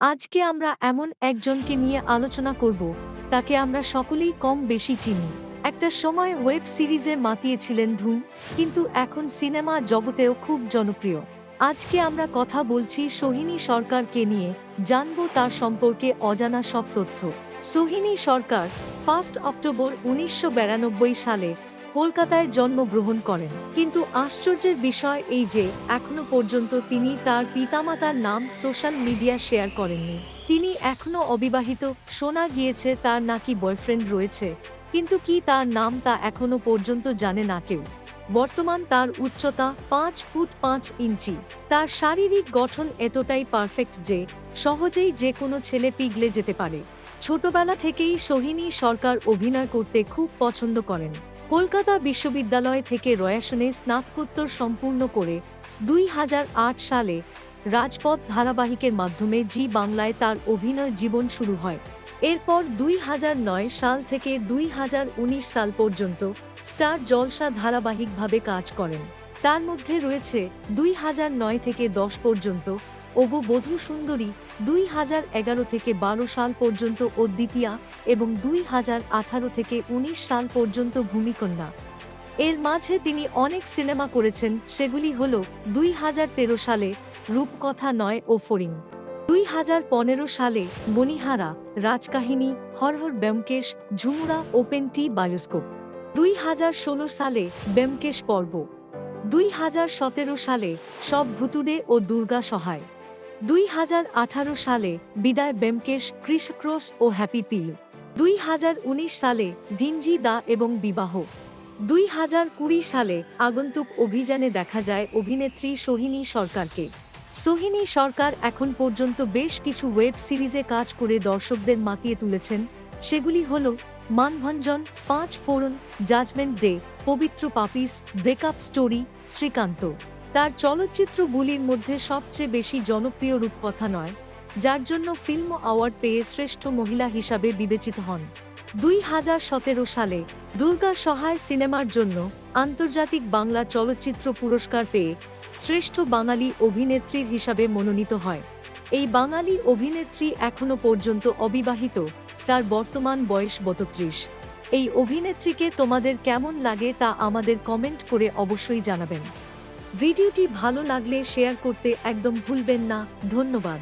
আজকে আমরা এমন একজনকে নিয়ে আলোচনা করব, তাকে আমরা সকলেই কম বেশি চিনি। একটা সময় ওয়েব সিরিজে মাতিয়েছিলেন ধুম, কিন্তু এখন সিনেমা জগতেও খুব জনপ্রিয়। আজকে আমরা কথা বলছি সোহিনী সরকারকে নিয়ে, জানব তার সম্পর্কে অজানা সব তথ্য। সোহিনী সরকার, ফার্স্ট অক্টোবর উনিশশো বিরানব্বই সালে কলকাতায় জন্মগ্রহণ করেন। কিন্তু আশ্চর্যের বিষয় এই যে, এখনও পর্যন্ত তিনি তার পিতামাতার নাম সোশ্যাল মিডিয়া শেয়ার করেননি। তিনি এখনও অবিবাহিত শোনা গিয়েছে, তার নাকি বয়ফ্রেন্ড রয়েছে। কিন্তু কি তার নাম তা এখনও পর্যন্ত জানে না কেউ। বর্তমান তার উচ্চতা পাঁচ ফুট পাঁচ ইঞ্চি। তার শারীরিক গঠন এতটাই পারফেক্ট যে, সহজেই যে কোনো ছেলে পিগলে যেতে পারে। ছোটবেলা থেকেই সোহিনী সরকার অভিনয় করতে খুব পছন্দ করেন। কলকাতা বিশ্ববিদ্যালয় থেকে রয়াসনে স্নাতকোত্তর সম্পূর্ণ করে দুই হাজার আট সালে রাজপথ ধারাবাহিকের মাধ্যমে জি বাংলায় তার অভিনয় জীবন শুরু হয়। এরপর দুই হাজার নয় সাল থেকে দুই হাজার উনিশ সাল পর্যন্ত স্টার জলসা ধারাবাহিকভাবে কাজ করেন। তার মধ্যে রয়েছে দুই হাজার নয় থেকে দশ পর্যন্ত ওগো বধূ সুন্দরী, দুই হাজার এগারো থেকে বারো সাল পর্যন্ত ও দ্বিতীয়া এবং দুই হাজার আঠারো থেকে উনিশ সাল পর্যন্ত ভূমিকন্যা। এর মাঝে তিনি অনেক সিনেমা করেছেন, সেগুলি হল দুই হাজার তেরো সালে রূপকথা নয় ও ফরিং দুই হাজার পনেরো সালে Bonihara, Rajkahini, Har Har Byomkesh, Jhumura, Open Tee Bioscope, দুই হাজার ষোলো সালে ব্যোমকেশ পর্ব। দুই হাজার সতেরো সালে সব ভুতুড়ে ও দুর্গা সহায়। দুই হাজার আঠারো সালে বিদায় ব্যোমকেশ ক্রিসক্রস ও হ্যাপি পিল দুই হাজার উনিশ সালে ভিঞ্জি দা এবং বিবাহ। দুই হাজার কুড়ি সালে আগন্তুক অভিযানে দেখা যায় অভিনেত্রী সোহিনী সরকারকে। সোহিনী সরকার এখন পর্যন্ত বেশ কিছু ওয়েব সিরিজে কাজ করে দর্শকদের মাতিয়ে তুলেছেন। সেগুলি হল Manbhanjan, Panch Phoron judgement day Pabitra Papis, breakup story, Srikanta. তার চলচ্চিত্রগুলির মধ্যে সবচেয়ে বেশি জনপ্রিয় রূপকথা নয়, যার জন্য ফিল্ম অ্যাওয়ার্ড পেয়ে শ্রেষ্ঠ মহিলা হিসাবে বিবেচিত হন। দুই হাজার সতেরো সালে দুর্গা সহায় সিনেমার জন্য আন্তর্জাতিক বাংলা চলচ্চিত্র পুরস্কার পেয়ে শ্রেষ্ঠ বাঙালি অভিনেত্রীর হিসাবে মনোনীত হয়। এই বাঙালি অভিনেত্রী এখনও পর্যন্ত অবিবাহিত তার বর্তমান বয়স বতত্রিশ এই অভিনেত্রীকে তোমাদের কেমন লাগে তা আমাদের কমেন্ট করে অবশ্যই জানাবেন। ভিডিওটি ভালো লাগলে শেয়ার করতে একদম ভুলবেন না। ধন্যবাদ।